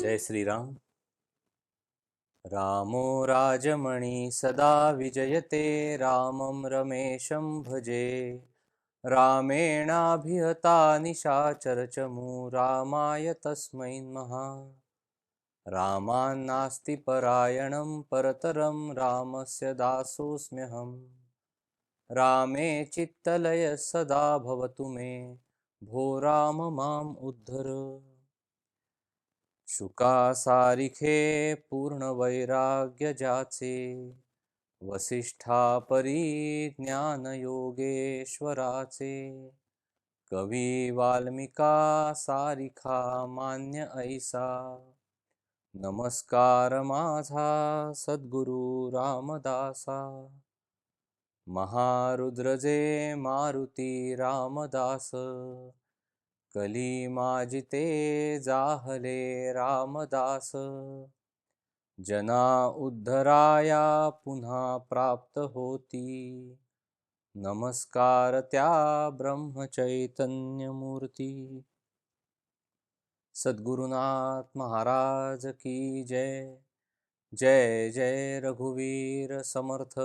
जय श्रीराम। रामो राजमणि सदा विजयते रामं रमेशं भजे रामेणाभिहता निशाचरचमू रामाय तस्मै महा रामान्नास्ति परायणं परतरं रामस्य दासोऽस्म्यहम्। रामे चित्तलय सदा भवतु मे। भो राम माम् उद्धर। शुका सारिखे पूर्ण वैराग्य ज्ञानयोगेश्वराचे वसिष्ठा परी ज्ञान योगेश्वराचे। कवी वाल्मिका सारिखा मान्य ऐसा। नमस्कार माझा सद्गुरु रामदासा। महारुद्रजे मारुती रामदास कली माजिते जाहले रामदास जना उद्धराया पुन्हा प्राप्त होती. नमस्कार त्या ब्रह्मचैतन्यमूर्ती. सद्गुरुनाथ महाराज की जय. जय जय रघुवीर समर्थ.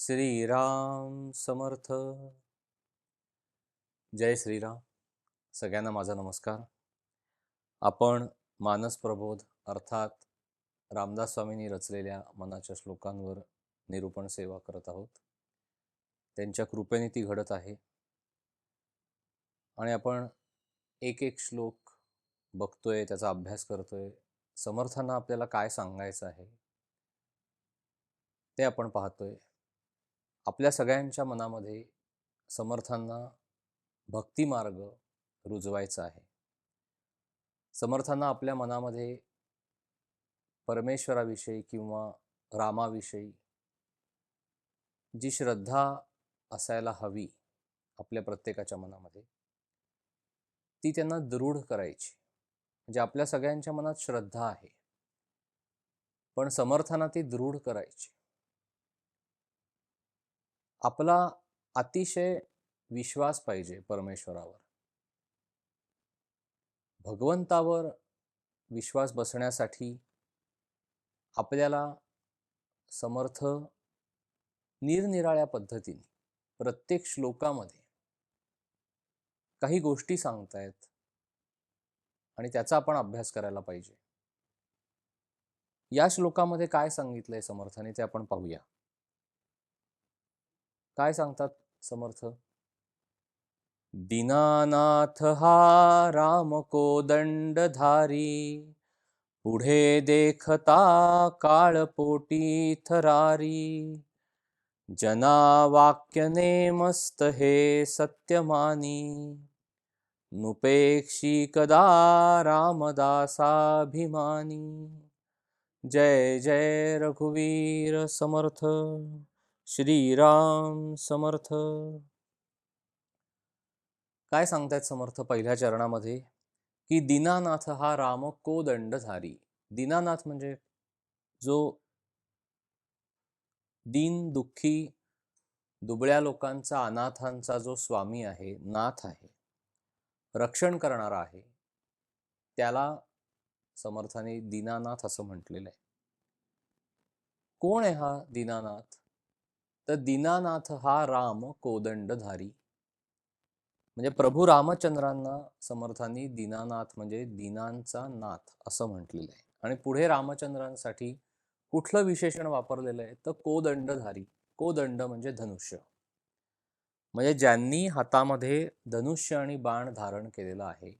श्रीराम समर्थ. जय श्रीराम. सगळ्यांना माझा नमस्कार. आपण मानस प्रबोध अर्थात रामदास स्वामींनी रचलेल्या मनाच्या श्लोकांवर निरूपण सेवा करत आहोत. त्यांच्या कृपेने ती घडत आहे. आणि आपण एक एक श्लोक बघतोय त्याचा अभ्यास करतोय. समर्थांना आपल्याला काय सांगायचं आहे? ते आपण पाहतोय. आपल्या सगळ्यांच्या मनामध्ये समर्थांना भक्तिमार्ग रुजवायचा आहे. समर्थांना आपल्या मनामध्ये परमेश्वराविषयी किंवा रामाविषयी जी श्रद्धा असायला हवी आपल्या प्रत्येकाच्या मनामध्ये ती त्यांना दृढ करायची. म्हणजे आपल्या सगळ्यांच्या मनात श्रद्धा आहे. पण समर्थांना ती दृढ करायची. आपला अतिशय विश्वास पाहिजे परमेश्वरावर. भगवंतावर विश्वास बसण्यासाठी आपल्याला समर्थ निरनिराळ्या पद्धतीने प्रत्येक श्लोकामध्ये काही गोष्टी सांगतायत आणि त्याचा आपण अभ्यास करायला पाहिजे. या श्लोकामध्ये काय सांगितलंय समर्थाने ते आपण पाहूया. काय सांगतात समर्थ? दिनानाथ हा राम कोदंडधारी पुढे देखता काळपोटी थरारी. जना वाक्यने मस्त हे सत्यमानी नुपेक्षी कदा रामदासाभिमानी. जय जय रघुवीर समर्थ। श्रीराम समर्थ. काय सांगतायत समर्थ पहिल्या चरणामध्ये? की दीनानाथ हा राम कोदंडधारी दीनानाथ म्हणजे जो दीन दुःखी दुबळ्या लोकांचा अनाथांचा जो स्वामी आहे नाथ आहे रक्षण करणारा आहे त्याला समर्थाने दीनानाथ असं म्हटलेलं आहे. कोण आहे हा दीनानाथ? तर दीनानाथ हा राम कोदंडधारी. म्हणजे प्रभू रामचंद्रांना समर्थांनी दीनानाथ म्हणजे दीनांचा नाथ असं म्हटलेलं आहे. आणि पुढे रामचंद्रांसाठी कुठलं विशेषण वापरलेलं आहे? तर कोदंडधारी. कोदंड म्हणजे धनुष्य. म्हणजे ज्यांनी हातामध्ये धनुष्य आणि बाण धारण केलेलं आहे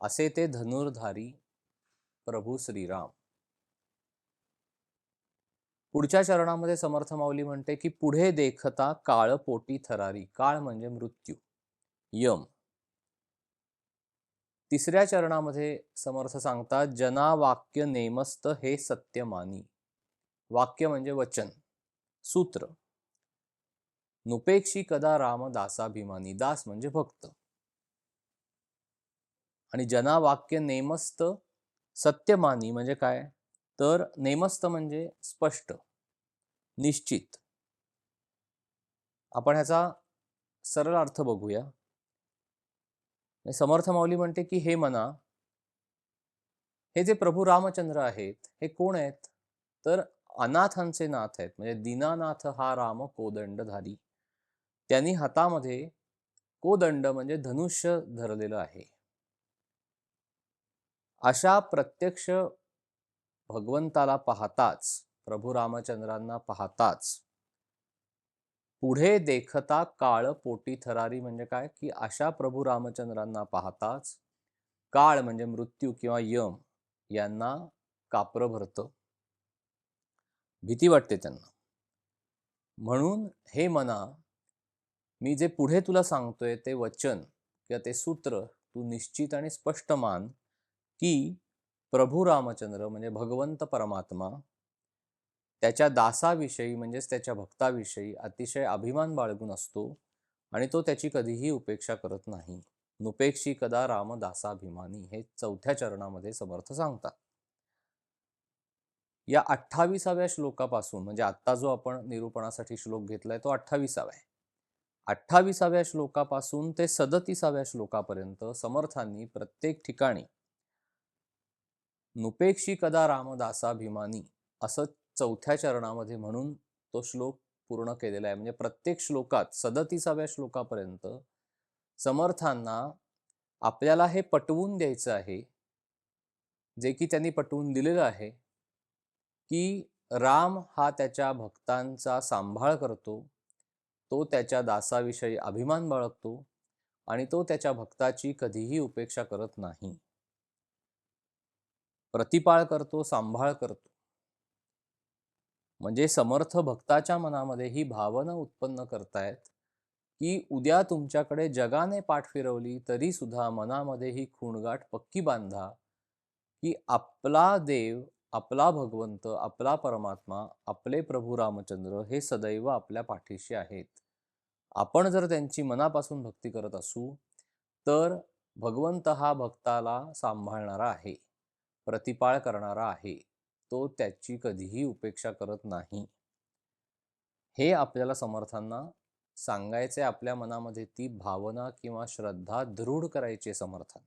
असे ते धनुर्धारी प्रभू श्रीराम. पुढच्या चरणामध्ये समर्थ माऊली म्हणते की पुढे देखता काळ पोटी थरारी. काळ म्हणजे मृत्यू. यम. तिसऱ्या चरणामध्ये समर्थ सांगतात जना वाक्य नेमस्त हे सत्य मानी वाक्य म्हणजे वचन. सूत्र. नुपेक्षी कदा राम दासाभिमानी. दास म्हणजे भक्त. आणि जना वाक्य नेमस्त सत्यमानी म्हणजे काय? तर नेमस्थ म्हणजे स्पष्ट निश्चित. आपण ह्याचा सरळ अर्थ बघूया. समर्थ माऊली म्हणते की हे मना हे जे प्रभू रामचंद्र आहेत हे कोण आहेत? तर अनाथांचे नाथ आहेत म्हणजे दीनानाथ हा राम कोदंडधारी. त्यांनी हातामध्ये कोदंड म्हणजे धनुष्य धरलेलं आहे. अशा प्रत्यक्ष भगवंताला पाहताच प्रभू रामचंद्रांना पाहताच. पुढे देखता काळ पोटी थरारी म्हणजे काय? की अशा प्रभू रामचंद्रांना पाहताच काळ म्हणजे मृत्यू किंवा यम यांना कापर भरतं. भीती वाटते त्यांना. म्हणून हे मना मी जे पुढे तुला सांगतोय ते वचन किंवा ते सूत्र तू निश्चित आणि स्पष्ट मान की प्रभू रामचंद्र म्हणजे भगवंत परमात्मा त्याच्या दासाविषयी म्हणजेच त्याच्या भक्ताविषयी अतिशय अभिमान बाळगून असतो आणि तो त्याची कधीही उपेक्षा करत नाही. नुपेक्षी कदा राम दासाभिमानी हे चौथ्या चरणामध्ये समर्थ सांगतात. या अठ्ठावीसाव्या श्लोकापासून म्हणजे आत्ता जो आपण निरूपणासाठी श्लोक घेतलाय तो अठ्ठावीसावा आहे. अठ्ठावीसाव्या श्लोकापासून ते सदतीसाव्या श्लोकापर्यंत समर्थांनी प्रत्येक ठिकाणी नुपेक्षी कदा रामदासाभिमानी? असं चौथ्या चरणामध्ये म्हणून तो श्लोक पूर्ण केलेला आहे. म्हणजे प्रत्येक श्लोकात सदतीसाव्या श्लोकापर्यंत समर्थांना आपल्याला हे पटवून द्यायचं आहे जे की त्यांनी पटवून दिलेलं आहे की राम हा त्याच्या भक्तांचा सांभाळ करतो तो त्याच्या दासाविषयी अभिमान बाळगतो आणि तो त्याच्या भक्ताची कधीही उपेक्षा करत नाही. प्रतिपाळ करतो सांभाळ करतो. म्हणजे समर्थ भक्ताच्या मनामध्ये ही भावना उत्पन्न करतायत की उद्या तुमच्याकडे जगाने पाठ फिरवली तरी सुद्धा मनामध्ये ही खूणगाठ पक्की बांधा की आपला देव आपला भगवंत आपला परमात्मा आपले प्रभू रामचंद्र हे सदैव आपल्या पाठीशी आहेत. आपण जर त्यांची मनापासून भक्ती करत असू तर भगवंत हा भक्ताला सांभाळणारा आहे. प्रतिपाळ करणारा आहे. तो त्याची कधीही उपेक्षा करत नाही. हे आपल्याला समर्थांना सांगायचे आपल्या मनामध्ये ती भावना किंवा श्रद्धा दृढ करायची समर्थन.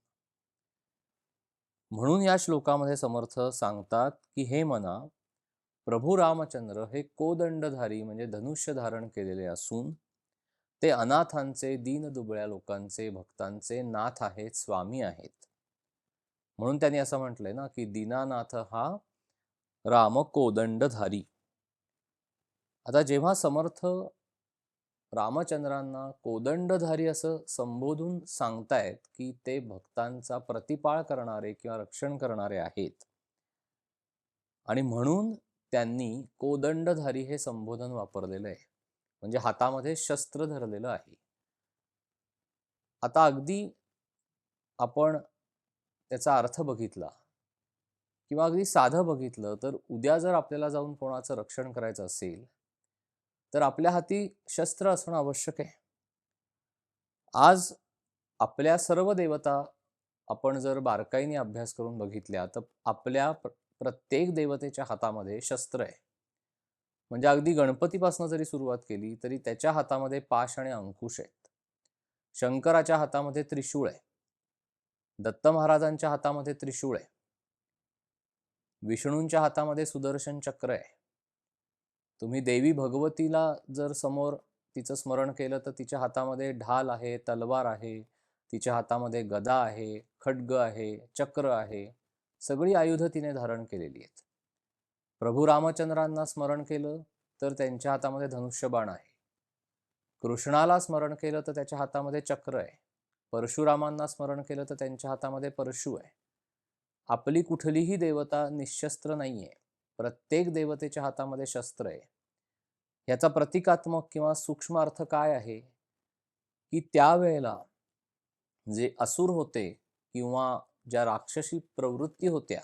म्हणून या श्लोकामध्ये समर्थ सांगतात की हे मना प्रभू रामचंद्र हे कोदंडधारी म्हणजे धनुष्य धारण केलेले असून ते अनाथांचे दीनदुबळ्या लोकांचे भक्तांचे नाथ आहेत स्वामी आहेत. म्हणून त्यांनी असं म्हटलंय ना की दीनानाथ हा राम कोदंडधारी आता जेव्हा समर्थ रामचंद्रांना कोदंडधारी असं संबोधून सांगतायत की ते भक्तांचा प्रतिपाळ करणारे किंवा रक्षण करणारे आहेत आणि म्हणून त्यांनी कोदंडधारी हे संबोधन वापरलेलं आहे. म्हणजे हातामध्ये शस्त्र धरलेलं आहे. आता अगदी आपण त्याचा अर्थ बघितला किंवा अगदी साधं बघितलं तर उद्या जर आपल्याला जाऊन कोणाचं रक्षण करायचं असेल तर आपल्या हाती शस्त्र असणं आवश्यक आहे. आज आपल्या सर्व देवता आपण जर बारकाईने अभ्यास करून बघितल्या तर आपल्या प्रत्येक देवतेच्या हातामध्ये शस्त्र आहे. म्हणजे अगदी गणपतीपासून जरी सुरुवात केली तरी त्याच्या हातामध्ये पाश आणि अंकुश आहेत. शंकराच्या हातामध्ये त्रिशूळ आहे. दत्त महाराजांच्या हातामध्ये त्रिशूळ आहे. विष्णूंच्या हातामध्ये सुदर्शन चक्र आहे. तुम्ही देवी भगवतीला जर समोर तिचं स्मरण केलं तर तिच्या हातामध्ये ढाल आहे तलवार आहे तिच्या हातामध्ये गदा आहे खड्ग आहे चक्र आहे. सगळी आयुध तिने धारण केलेली आहेत. प्रभू रामचंद्रांना स्मरण केलं तर त्यांच्या हातामध्ये धनुष्यबाण आहे. कृष्णाला स्मरण केलं तर त्याच्या हातामध्ये चक्र आहे. परशुरामांना स्मरण केलं तर त्यांच्या हातामध्ये परशु आहे. आपली कुठलीही देवता निशस्त्र नाहीये. प्रत्येक देवतेच्या हातामध्ये शस्त्र आहे. याचा प्रतिकात्मक किंवा सूक्ष्म अर्थ काय आहे? की त्यावेळेला जे असुर होते किंवा ज्या राक्षसी प्रवृत्ती होत्या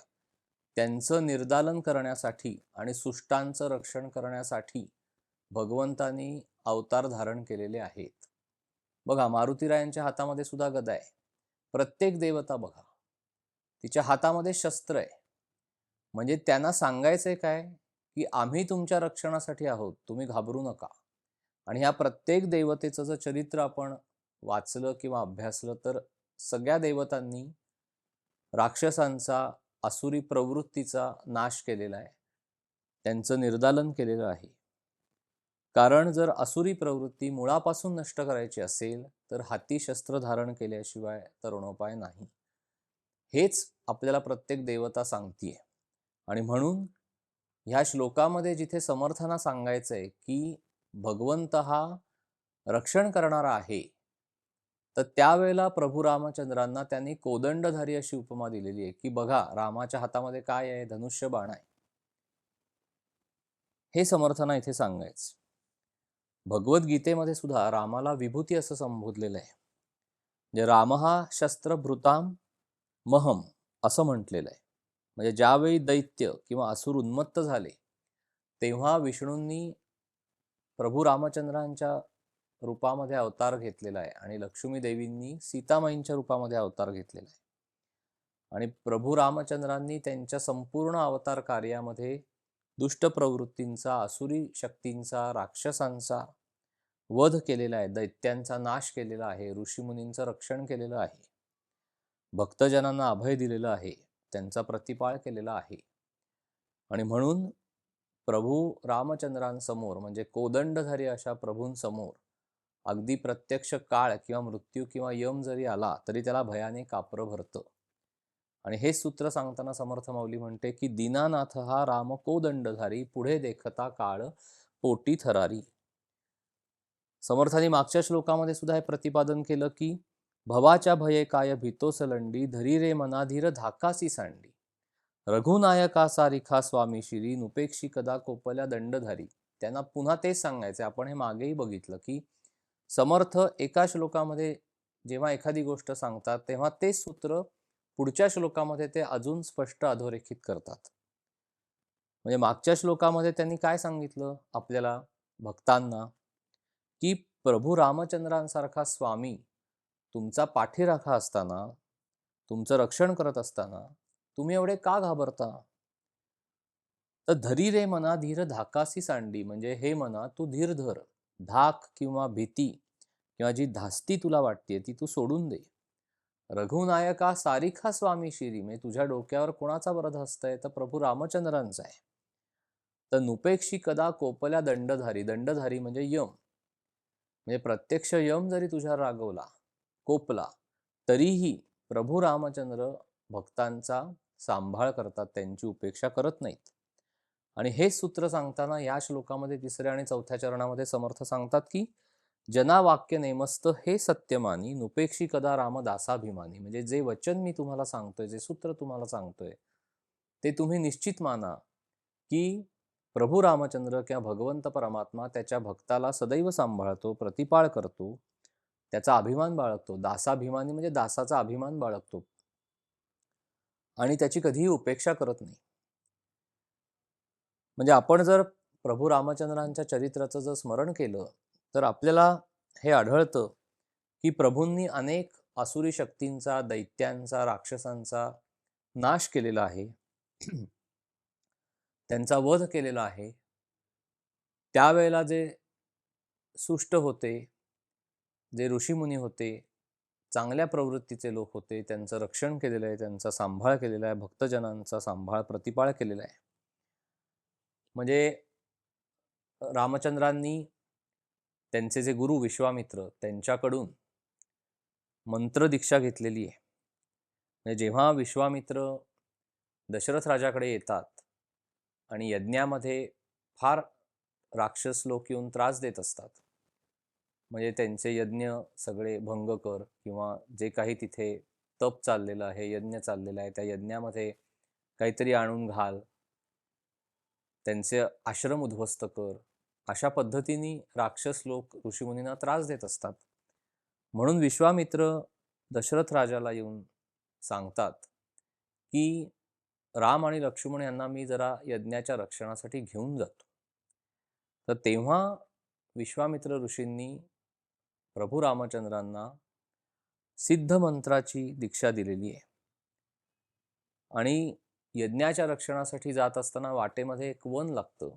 त्यांचं निर्दालन करण्यासाठी आणि सुष्टांचं रक्षण करण्यासाठी भगवंतांनी अवतार धारण केलेले आहेत. बघा मारुतीरायांच्या हातामध्ये सुद्धा गदा आहे. प्रत्येक देवता बघा तिच्या हातामध्ये शस्त्र आहे. म्हणजे त्यांना सांगायचंय काय? की आम्ही तुमच्या रक्षणासाठी आहोत तुम्ही घाबरू नका. आणि ह्या प्रत्येक देवतेचं जर चरित्र आपण वाचलं किंवा अभ्यासलं तर सगळ्या देवतांनी राक्षसांचा असुरी प्रवृत्तीचा नाश केलेला आहे. त्यांचं निर्दालन केलेलं आहे. कारण जर असुरी प्रवृत्ती मुळापासून नष्ट करायची असेल तर हाती शस्त्र धारण केल्याशिवाय तरुणोपाय नाही. हेच आपल्याला प्रत्येक देवता सांगतीये. आणि म्हणून ह्या श्लोकामध्ये जिथे समर्थांना सांगायचंय की भगवंत हा रक्षण करणारा आहे तर त्यावेळेला प्रभू रामचंद्रांना त्यांनी कोदंडधारी अशी उपमा दिलेली आहे की बघा रामाच्या हातामध्ये काय आहे? धनुष्य बाण आहे. हे समर्थांना इथे सांगायचं. भगवद्गीतेमध्ये सुद्धा रामाला विभूती असं संबोधलेलं आहे. म्हणजे राम हा शस्त्रभृताम महम असं म्हटलेलं आहे. म्हणजे ज्यावेळी दैत्य किंवा असुर उन्मत्त झाले तेव्हा विष्णूंनी प्रभू रामचंद्रांच्या रूपामध्ये अवतार घेतलेला आहे आणि लक्ष्मी देवींनी सीतामाईंच्या रूपामध्ये अवतार घेतलेला आहे. आणि प्रभू रामचंद्रांनी त्यांच्या संपूर्ण अवतार कार्यामध्ये दुष्ट प्रवृत्तींचा असुरी शक्तींचा राक्षसांचा वध केलेला आहे दैत्यांचा नाश केलेला आहे ऋषीमुनींचं रक्षण केलेलं आहे. भक्तजनांना अभय दिलेलं आहे त्यांचा प्रतिपाळ केलेला आहे. आणि म्हणून प्रभू रामचंद्रांसमोर म्हणजे कोदंडधारी अशा प्रभूंसमोर अगदी प्रत्यक्ष काळ किंवा मृत्यू किंवा यम जरी आला तरी त्याला भयाने कापरं भरतं. आणि हे सूत्र सांगताना समर्थ माऊली म्हणते की दीनानाथ हा राम कोदंडधारी पुढे देखता काळ पोटी थरारी समर्थाने मागच्या श्लोकामध्ये सुद्धा हे प्रतिपादन केलं की भवाच्या भये काय भीतोसलंडी धरी रे मनाधीर धाकासी सांडी. रघुनायका सारिखा स्वामी श्री नुपेक्षी कदा कोपल्या दंडधारी. त्यांना पुन्हा तेच सांगायचे आपण हे मागेही बघितलं की समर्थ एका श्लोकामध्ये जेव्हा एखादी गोष्ट सांगतात तेव्हा तेच सूत्र पुढच्या श्लोकामध्ये ते अजून स्पष्ट अधोरेखित करतात. म्हणजे मागच्या श्लोकामध्ये त्यांनी काय सांगितलं? आपल्याला भक्तांना की प्रभू रामचंद्रांसारखा स्वामी तुमचा पाठीराखा असताना तुमचं रक्षण करत असताना तुम्ही एवढे का घाबरता? तर धरी रे मना धीर धाकासी सांडी म्हणजे हे मना तू धीर धर धाक किंवा भीती किंवा जी धास्ती तुला वाटते ती तू सोडून दे. रघुनायका सारिखा स्वामी शिरी म्हणजे तुझ्या डोक्यावर कोणाचा वरद हस्तय? तर प्रभू रामचंद्रांचा आहे. तर नुपेक्षी कदा कोपल्या दंडधारी? दंडधारी म्हणजे यम. म्हणजे प्रत्यक्ष यम जरी तुझ्या रागवला कोपला तरीही प्रभू रामचंद्र भक्तांचा सांभाळ करतात त्यांची उपेक्षा करत नाहीत. आणि हे सूत्र सांगताना या श्लोकामध्ये तिसऱ्या आणि चौथ्या चरणामध्ये समर्थ सांगतात की जना वाक्य नेमस्त हे सत्यमानी नुपेक्षी कदा रामदासाभिमानी म्हणजे जे वचन मी तुम्हाला सांगतोय जे सूत्र तुम्हाला सांगतोय ते तुम्ही निश्चित माना की प्रभू रामचंद्र किंवा भगवंत परमात्मा त्याच्या भक्ताला सदैव सांभाळतो प्रतिपाळ करतो त्याचा अभिमान बाळगतो दासाभिमानी म्हणजे दासाचा अभिमान बाळगतो. आणि त्याची कधीही उपेक्षा करत नाही. म्हणजे आपण जर प्रभू रामचंद्रांच्या चरित्राचं जर स्मरण केलं तर आपल्याला हे आढळतं की प्रभूंनी अनेक आसुरी शक्तींचा दैत्यांचा राक्षसांचा नाश केलेला आहे. त्यांचा वध केलेला आहे. त्यावेळेला जे सुष्ट होते जे ऋषीमुनी होते चांगल्या प्रवृत्तीचे लोक होते त्यांचं रक्षण केलेलं आहे त्यांचा सांभाळ केलेला आहे भक्तजनांचा सांभाळ प्रतिपाळ केलेला आहे. म्हणजे रामचंद्रांनी त्यांचे जे गुरु विश्वामित्र त्यांच्याकडून मंत्र दीक्षा घेतलेली आहे. म्हणजे जेव्हा विश्वामित्र दशरथ राजाकडे येतात आणि यज्ञामध्ये फार राक्षस लोक येऊन त्रास देत असतात म्हणजे त्यांचे यज्ञ सगळे भंग कर किंवा जे काही तिथे तप चाललेलं आहे यज्ञ चाललेला आहे त्या यज्ञामध्ये काहीतरी आणून घाल त्यांचे आश्रम उद्ध्वस्त कर अशा पद्धतीने राक्षस लोक ऋषीमुनींना त्रास देत असतात. म्हणून विश्वामित्र दशरथ राजाला येऊन सांगतात की राम आणि लक्ष्मण यांना मी जरा यज्ञाच्या रक्षणासाठी घेऊन जातो. तर तेव्हा विश्वामित्र ऋषींनी प्रभू रामचंद्रांना सिद्ध मंत्राची दीक्षा दिलेली आहे. आणि यज्ञाच्या रक्षणासाठी जात असताना वाटेमध्ये एक वन लागतं.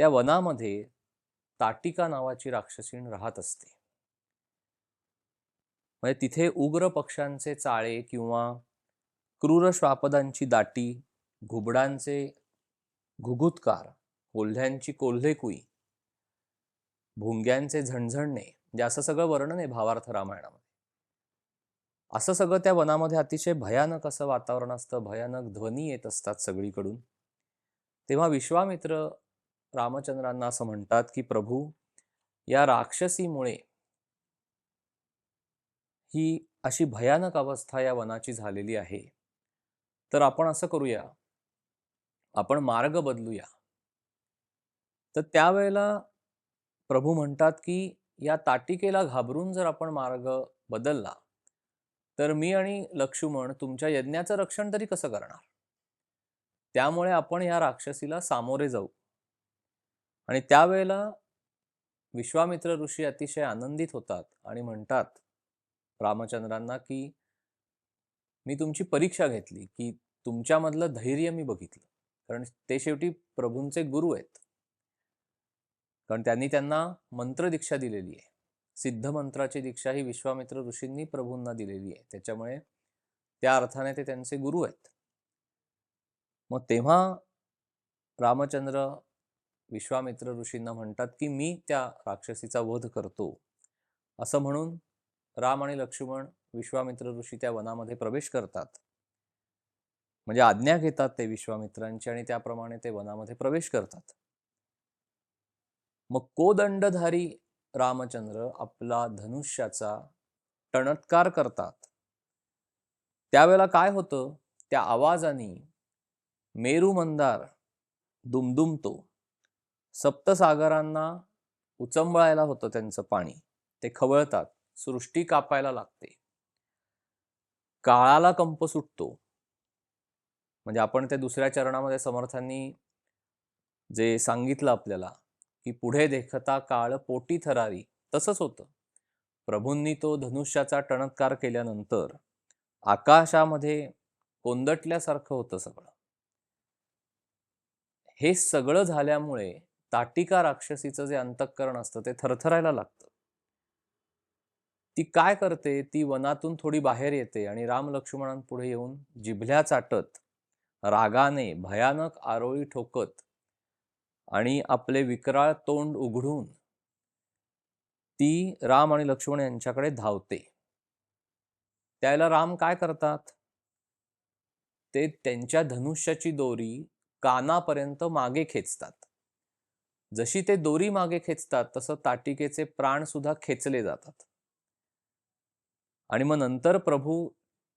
त्या वनामध्ये ताटिका नावाची राक्षसीण राहत असते. म्हणजे तिथे उग्र पक्ष्यांचे चाळे किंवा क्रूर श्वापदांची दाटी घुबडांचे घुघुतकार कोल्ह्यांची कोल्हेकुई भुंग्यांचे झणझणणे म्हणजे असं सगळं वर्णन आहे भावार्थ रामायणामध्ये. असं सगळं त्या वनामध्ये अतिशय भयानक असं वातावरण असतं भयानक ध्वनी येत असतात सगळीकडून. तेव्हा विश्वामित्र रामचंद्रांना असं म्हणतात की प्रभू या राक्षसीमुळे ही अशी भयानक अवस्था या वनाची झालेली आहे. तर आपण असं करूया. आपण मार्ग बदलूया. तर त्यावेळेला प्रभू म्हणतात की या ताटिकेला घाबरून जर आपण मार्ग बदलला तर मी आणि लक्ष्मण तुमच्या यज्ञाचं रक्षण तरी कसं करणार? त्यामुळे आपण या राक्षसीला सामोरे जाऊ. आणि त्यावेळेला विश्वामित्र ऋषी अतिशय आनंदित होतात आणि म्हणतात रामचंद्रांना की मी तुमची परीक्षा घेतली की तुमच्यामधलं धैर्य मी बघितलं. कारण ते शेवटी प्रभूंचे गुरु आहेत. कारण त्यांनी त्यांना मंत्र दीक्षा दिलेली आहे. सिद्ध मंत्राची दीक्षा ही विश्वामित्र ऋषींनी प्रभूंना दिलेली आहे. त्याच्यामुळे त्या अर्थाने ते त्यांचे गुरु आहेत. मग तेव्हा रामचंद्र विश्वामित्र ऋषींना म्हणतात की मी त्या राक्षसीचा वध करतो. असं म्हणून राम आणि लक्ष्मण विश्वामित्र ऋषी त्या वनामध्ये प्रवेश करतात. म्हणजे आज्ञा घेतात ते विश्वामित्रांची आणि त्याप्रमाणे ते वनामध्ये प्रवेश करतात. मग कोदंडधारी रामचंद्र आपला धनुष्याचा टणत्कार करतात. त्यावेळेला काय होतं? त्या आवाजाने मेरू मंदार दुमदुमतो. सप्तसागरांना उचंबळायला होतं त्यांचं पाणी. ते खवळतात सृष्टी कापायला लागते. काळाला कंप सुटतो. म्हणजे आपण त्या दुसऱ्या चरणामध्ये समर्थांनी जे सांगितलं आपल्याला की पुढे देखता काळ पोटी थरारी तसंच होतं. प्रभूंनी तो धनुष्याचा टणत्कार केल्यानंतर आकाशामध्ये कोंदटल्यासारखं होतं सगळं. हे सगळं झाल्यामुळे ताटिका राक्षसीचं जे अंतःकरण असतं ते थरथरायला लागतं. ती काय करते? ती वनातून थोडी बाहेर येते आणि राम लक्ष्मणांपुढे येऊन जिभल्या चाटत रागाने भयानक आरोळी ठोकत आणि आपले विकराळ तोंड उघडून ती राम आणि लक्ष्मण यांच्याकडे धावते. त्याला राम काय करतात? ते त्यांच्या धनुष्याची दोरी कानापर्यंत मागे खेचतात. जशी ते दोरी मागे खेचतात तसं ताटिकेचे प्राण सुद्धा खेचले जातात. आणि मग नंतर प्रभू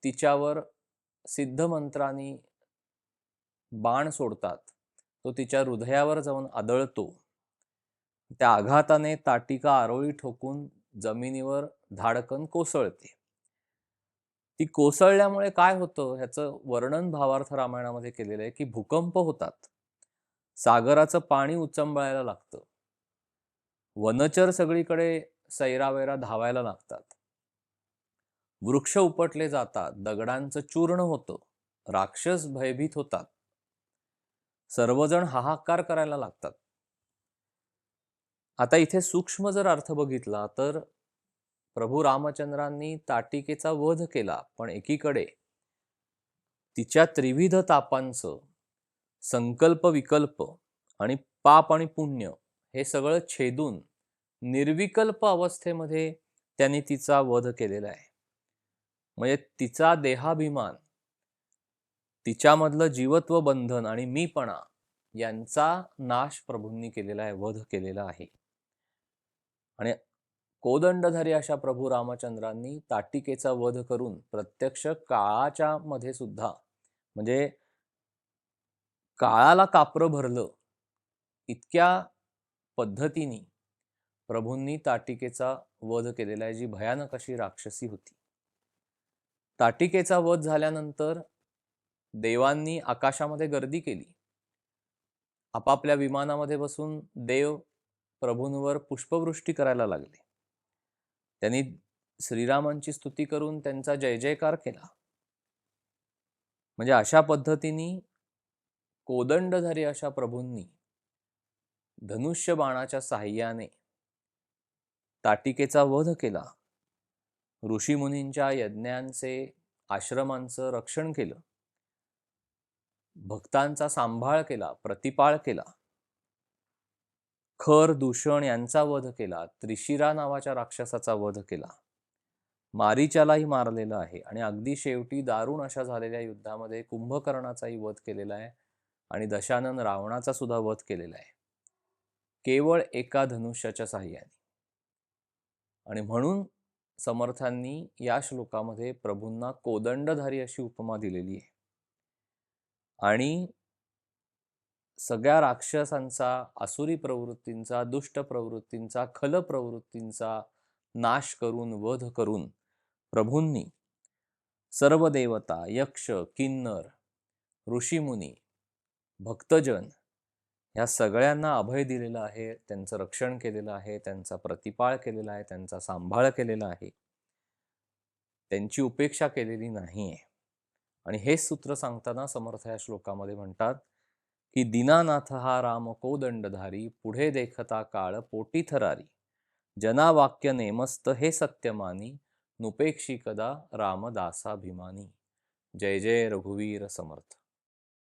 तिच्यावर सिद्ध मंत्रांनी बाण सोडतात. तो तिच्या हृदयावर जाऊन आदळतो. त्या आघाताने ताटिका आरोळी ठोकून जमिनीवर धाडकन कोसळते. ती कोसळल्यामुळे काय होतं? ह्याचं वर्णन भावार्थ रामायणामध्ये केलेलं आहे की भूकंप होतात. सागराचं पाणी उचंबळायला लागतं. वनचर सगळीकडे सैरावैरा धावायला लागतात. वृक्ष उपटले जातात दगडांचं चूर्ण होतं राक्षस भयभीत होतात. सर्वजण हाहाकार करायला लागतात. आता इथे सूक्ष्म जर अर्थ बघितला तर प्रभू रामचंद्रांनी ताटिकेचा वध केला पण एकीकडे तिच्या त्रिविध तापांचं संकल्प विकल्प आणि पाप आणि पुण्य हे सगळं छेदून निर्विकल्प अवस्थेमध्ये त्यांनी तिचा वध केलेला आहे. म्हणजे तिचा देहाभिमान तिच्यामधलं जीवत्व बंधन आणि मीपणा यांचा नाश प्रभूंनी केलेला आहे वध केलेला आहे. आणि कोदंडधारी अशा प्रभू रामचंद्रांनी ताटिकेचा वध करून प्रत्यक्ष काळाच्या मध्ये सुद्धा म्हणजे काळाला कापरं भरलं इतक्या पद्धतीने प्रभूंनी ताटिकेचा वध केलेला आहे जी भयानक अशी राक्षसी होती. ताटिकेचा वध झाल्यानंतर देवांनी आकाशामध्ये गर्दी केली. आपापल्या विमानामध्ये बसून देव प्रभूंवर पुष्पवृष्टी करायला लागले. त्यांनी श्रीरामांची स्तुती करून त्यांचा जय जयकार केला. म्हणजे अशा पद्धतीने कोदंडधारी अशा प्रभूंनी धनुष्य बाणाच्या साह्याने ताटिकेचा वध केला. ऋषीमुनींच्या यज्ञांचे आश्रमांचं रक्षण केलं. भक्तांचा सांभाळ केला प्रतिपाळ केला. खर दूषण यांचा वध केला त्रिशिरा नावाच्या राक्षसाचा वध केला. मारीच्यालाही मारलेलं आहे आणि अगदी शेवटी दारुण अशा झालेल्या युद्धामध्ये कुंभकर्णाचाही वध केलेला आहे. आणि दशानन रावणाचा सुद्धा वध केलेला आहे. केवळ एका धनुष्याच्या साह्याने. आणि म्हणून समर्थांनी या श्लोकामध्ये प्रभूंना कोदंडधारी अशी उपमा दिलेली आहे. आणि सगळ्या राक्षसांचा आसुरी प्रवृत्तींचा दुष्ट प्रवृत्तींचा खल प्रवृत्तींचा नाश करून वध करून प्रभूंनी सर्व देवता यक्ष किन्नर ऋषीमुनी भक्तजन ह्या सगळ्यांना अभय दिलेलं आहे त्यांचं रक्षण केलेलं आहे त्यांचा प्रतिपाळ केलेला आहे त्यांचा सांभाळ केलेला आहे. त्यांची उपेक्षा केलेली नाही आहे आणि हे सूत्र सांगताना समर्थ या श्लोकामध्ये म्हणतात की दीनानाथ हा राम कोदंडधारी पुढे देखता काळ पोटी थरारी. जना वाक्य नेमस्त हे सत्यमानी नुपेक्षी कदा रामदासाभिमानी. जय जय रघुवीर समर्थ.